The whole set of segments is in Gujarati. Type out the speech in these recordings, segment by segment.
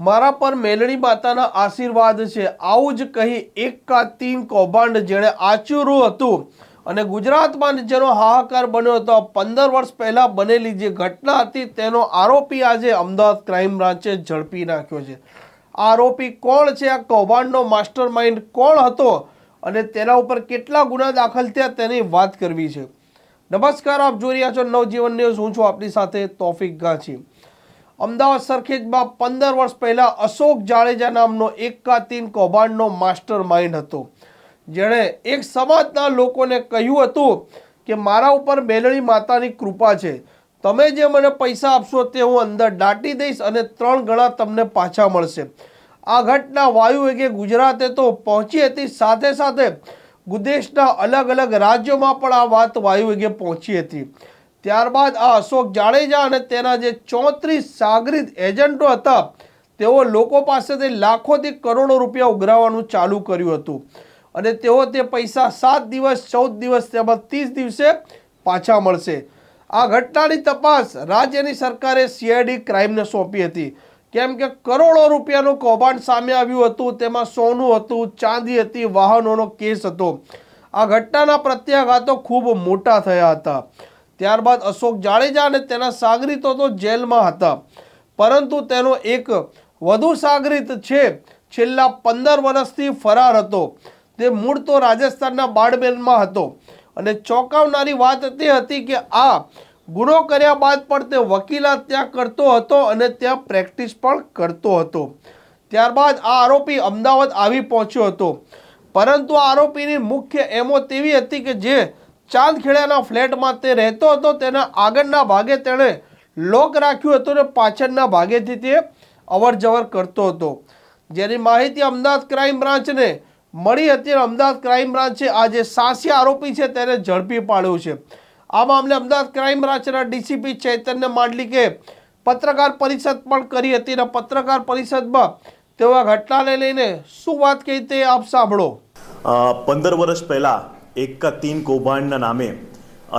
મારા પર મેલણી માતાના આશીર્વાદ છે. આવું જ કહી એક કા તીન કૌભાંડ જેણે આચર્યું હતું. અને ગુજરાતમાં જેનો હાહાકાર બન્યો હતો. પંદર વર્ષ પહેલા બનેલી જે ઘટના હતી, તેનો આરોપી આજે અમદાવાદ ક્રાઇમ બ્રાન્ચે ઝડપી નાખ્યો છે. આરોપી કોણ છે? આ કૌભાંડનો માસ્ટર માઇન્ડ કોણ હતો? અને તેના ઉપર કેટલા ગુના દાખલ થયા તેની વાત કરવી છે. નમસ્કાર, આપ જોઈ રહ્યા છો નવજીવન ન્યૂઝ. હું છું આપની સાથે તોફિક ગાંચી અમદાવાદ સરખેજમાં પંદર વર્ષ પહેલાં અશોક જાડેજા નામનો એકાતીન કૌભાંડનો માસ્ટર માઇન્ડ હતો. જેણે એક સમાજના લોકોને કહ્યું હતું કે, મારા ઉપર મેલણી માતાની કૃપા છે. તમે જે મને પૈસા આપશો તે હું અંદર દાટી દઈશ અને ત્રણ ગણા તમને પાછા મળશે. આ ઘટના વાયુ વેગે ગુજરાતે તો પહોંચી હતી. સાથે સાથે દેશના અલગ અલગ રાજ્યોમાં પણ આ વાત વાયુ વેગે પહોંચી હતી. ત્યારબાદ આ અશોક જાડેજા અને તેના જે ચોત્રીસ સાગરીત એજન્ટો હતા, તેઓ લોકો પાસેથી લાખોથી કરોડો રૂપિયા ઉઘરાવવાનું ચાલુ કર્યું હતું. અને તેઓ તે પૈસા સાત દિવસ, ચૌદ દિવસ તેમજ ત્રીસ દિવસે પાછા મળશે. આ ઘટનાની તપાસ રાજ્યની સરકારે સીઆઈડી ક્રાઇમને સોંપી હતી. કેમ કે કરોડો રૂપિયાનું કૌભાંડ સામે આવ્યું હતું, તેમાં સોનું હતું, ચાંદી હતી, વાહનોનો કેસ હતો. આ ઘટનાના પ્રત્યાઘાતો ખૂબ મોટા થયા હતા. ત્યારબાદ અશોક જાડેજા અને તેના સાગરીતો તો જેલમાં હતા. પરંતુ તેનો એક વધુ સાગરીત છે, છેલ્લા પંદર વર્ષથી ફરાર હતો. તે મૂળ તો રાજસ્થાનના બાડમેરમાં હતો. અને ચોંકાવનારી વાત તે હતી કે આ ગુનો કર્યા બાદ પણ તે વકીલાત ત્યાં કરતો હતો અને ત્યાં પ્રેક્ટિસ પણ કરતો હતો. ત્યારબાદ આ આરોપી અમદાવાદ આવી પહોંચ્યો હતો. પરંતુ આરોપીની મુખ્ય એમો તેવી હતી કે જે ચાંદખેડાના ફ્લેટમાં તે રહેતો હતો. તેના આગળના ભાગે તેણે લોક રાખ્યું હતું અને પાછળના ભાગેથી તે અવર જવર કરતો હતો. જેની માહિતી અમદાવાદ ક્રાઇમ બ્રાન્ચને મળી હતી અને અમદાવાદ ક્રાઇમ બ્રાન્ચે આ જે સાસી આરોપી છે તેને ઝડપી પાડ્યો છે. આ મામલે અમદાવાદ ક્રાઇમ બ્રાન્ચના ડીસીપી ચૈતન્ય માંડલિકે પત્રકાર પરિષદ પણ કરી હતી અને પત્રકાર પરિષદમાં તેઓ આ ઘટનાને લઈને શું વાત કહી તે આપ સાંભળો. પંદર વર્ષ પહેલાં એક કા તીન કૌભાંડના નામે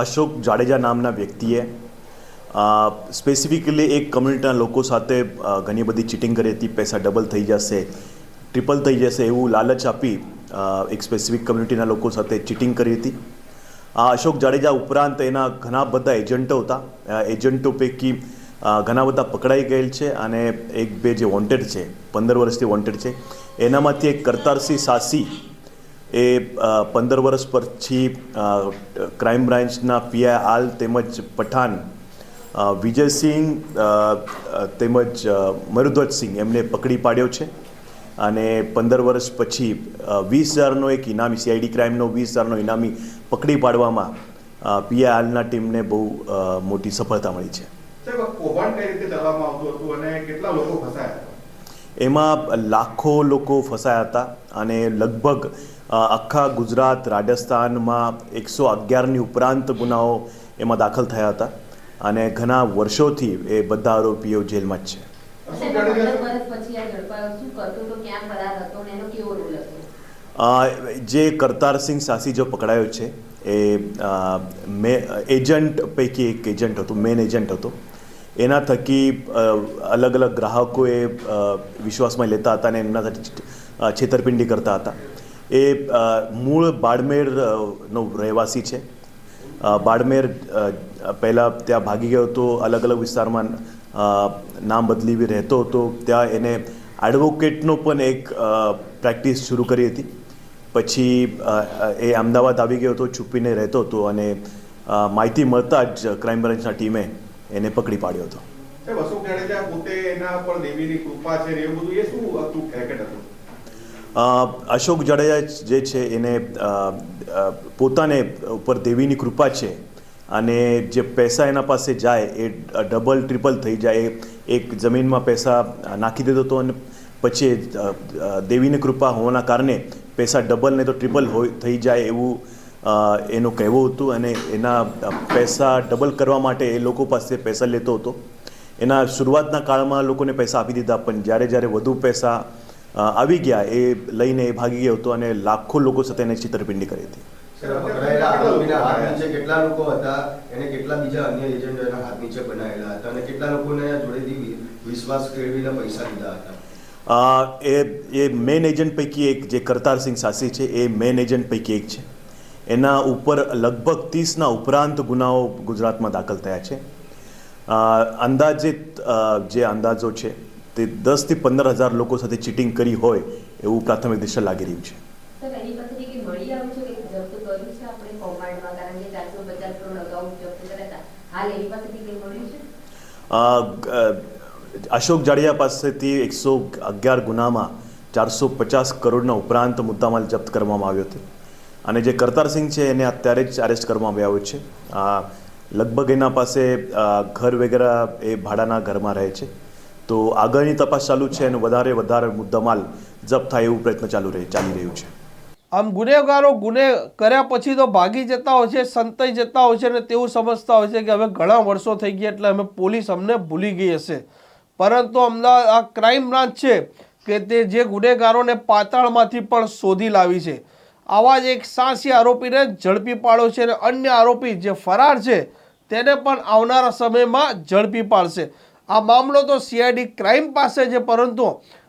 અશોક જાડેજા નામના વ્યક્તિએ સ્પેસિફિકલી એક કમ્યુનિટીના લોકો સાથે ઘણી બધી ચીટિંગ કરી હતી, પૈસા ડબલ થઈ જશે ટ્રિપલ થઈ જશે એવું લાલચ આપી એક સ્પેસિફિક કમ્યુનિટીના લોકો સાથે ચીટિંગ કરી હતી. આ અશોક જાડેજા ઉપરાંત એના ઘણા બધા એજન્ટો હતા. એજન્ટો પૈકી ઘણા બધા પકડાઈ ગયેલ છે અને એક બે જે વોન્ટેડ છે, પંદર વર્ષથી વોન્ટેડ છે, એનામાંથી એક કરતારસિંહ સાસી એ પંદર વર્ષ પછી ક્રાઇમ બ્રાન્ચના પીઆઈ આલ તેમજ પઠાન વિજયસિંહ તેમજ મરુધ્વજસિંહ એમને પકડી પાડ્યો છે. અને પંદર વર્ષ પછી વીસ હજારનો એક ઇનામી સીઆઈડી ક્રાઇમનો વીસ હજારનો ઇનામી પકડી પાડવામાં પીઆઈ આલના ટીમને બહુ મોટી સફળતા મળી છે. એમાં લાખો લોકો ફસાયા હતા અને લગભગ આખા ગુજરાત રાજસ્થાનમાં એકસો અગિયારની ઉપરાંત ગુનાઓ એમાં દાખલ થયા હતા અને ઘણા વર્ષોથી એ બધા આરોપીઓ જેલમાં જ છે. જે કરતારસિંહ સાસી જો પકડાયો છે એ મે એજન્ટ પૈકી એક એજન્ટ હતો મેન એજન્ટ હતો. એના થકી અલગ અલગ ગ્રાહકોએ વિશ્વાસમાં લેતા હતા અને એમના થકી છેતરપિંડી કરતા હતા. એ મૂળ બાડમેર નો રહેવાસી છે. બાડમેર પહેલાં ત્યાં ભાગી ગયો હતો અલગ અલગ વિસ્તારમાં નામ બદલી રહેતો હતો. ત્યાં એને એડવોકેટનો પણ એક પ્રેક્ટિસ શરૂ કરી હતી. પછી એ અમદાવાદ આવી ગયો હતો, છુપીને રહેતો હતો અને માહિતી મળતા જ ક્રાઇમ બ્રાન્ચના ટીમે એને પકડી પાડ્યો હતો. અશોક જાડેજા પોતે એના પર દેવીની કૃપા છે એવું બધું, એ શું હતું? અશોક જાડેજા જે છે એને પોતાને ઉપર દેવીની કૃપા છે અને જે પૈસા એના પાસે જાય એ ડબલ, ટ્રિપલ થઈ જાય, એ એક જમીનમાં પૈસા નાખી દેતો હતો અને પછી દેવીની કૃપા હોવાના કારણે પૈસા ડબલ નહીં તો ટ્રિપલ હોય, થઈ જાય એવું એનું કહેવું હતું અને એના પૈસા ડબલ કરવા માટે એ લોકો પાસે પૈસા લેતો હતો. એના શરૂઆતના કાળમાં લોકોને પૈસા આપી દીધા, પણ જ્યારે જ્યારે વધુ પૈસા આવી ગયા એ લઈને એ ભાગી ગયો હતો અને લાખો લોકો સાથે એને છેતરપિંડી કરી હતી. સાહેબ, પકડાયેલા આરોપીના હાથ નીચે કેટલા લોકો હતા? એને કેટલા બીજા અન્ય એજન્ટો એના હાથ નીચે બનાવેલા હતા? અને કેટલા લોકોને જોડેથી વિશ્વાસ કેળવીને પૈસા લીધા હતા? એ એ મેન એજન્ટ પૈકી એક જે કરતારસિંહ સાસી છે એ મેન એજન્ટ પૈકી એક છે. એના ઉપર લગભગ ત્રીસના ઉપરાંત ગુનાઓ ગુજરાતમાં દાખલ થયા છે. અંદાજિત જે અંદાજો છે તે દસથી પંદર હજાર લોકો સાથે ચીટિંગ કરી હોય એવું પ્રાથમિક દિશા લાગી રહ્યું છે. અશોક જાડિયા પાસેથી એકસો અગિયાર ગુનામાં ચારસો પચાસ કરોડના ઉપરાંત મુદ્દામાલ જપ્ત કરવામાં આવ્યો હતો. અને જે કરતારસિંહ છે એને અત્યારે જ અરેસ્ટ કરવામાં આવ્યો છે. લગભગ એના પાસે ઘર વગેરે એ ભાડાના ઘરમાં રહે છે. તો આગળની તપાસ ચાલુ છે અને વધારે વધારે મુદ્દામાલ જપ્ત થાય એવું પ્રયત્ન ચાલુ રહે ચાલી રહ્યું છે. આમ ગુનેગારો ગુને કર્યા પછી તો ભાગી જતા હોય છે, સંતાઈ જતા હોય છે અને તેવું સમજતા હોય છે કે હવે ઘણા વર્ષો થઈ ગયા એટલે અમે પોલીસ અમને ભૂલી ગઈ હશે. પરંતુ અમદાવાદ આ ક્રાઇમ બ્રાન્ચ છે કે તે જે ગુનેગારોને પાતાળમાંથી પણ શોધી લાવી છે. આવા જ એક સાહસી આરોપીને ઝડપી પાડ્યો છે અને અન્ય આરોપી જે ફરાર છે, તેને પણ આવનારા સમયમાં ઝડપી પાડશે. આ મામલો તો સીઆઈડી ક્રાઇમ પાસે છે, પરંતુ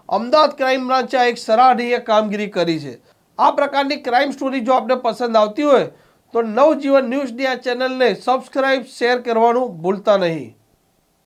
અમદાવાદ ક્રાઇમ બ્રાન્ચે એક સરાહનીય કામગીરી કરી છે. આ પ્રકારની ક્રાઇમ સ્ટોરી જો આપને પસંદ આવતી હોય, તો નવજીવન ન્યૂઝની આ ચેનલને સબસ્ક્રાઇબ શેર કરવાનું ભૂલતા નહીં.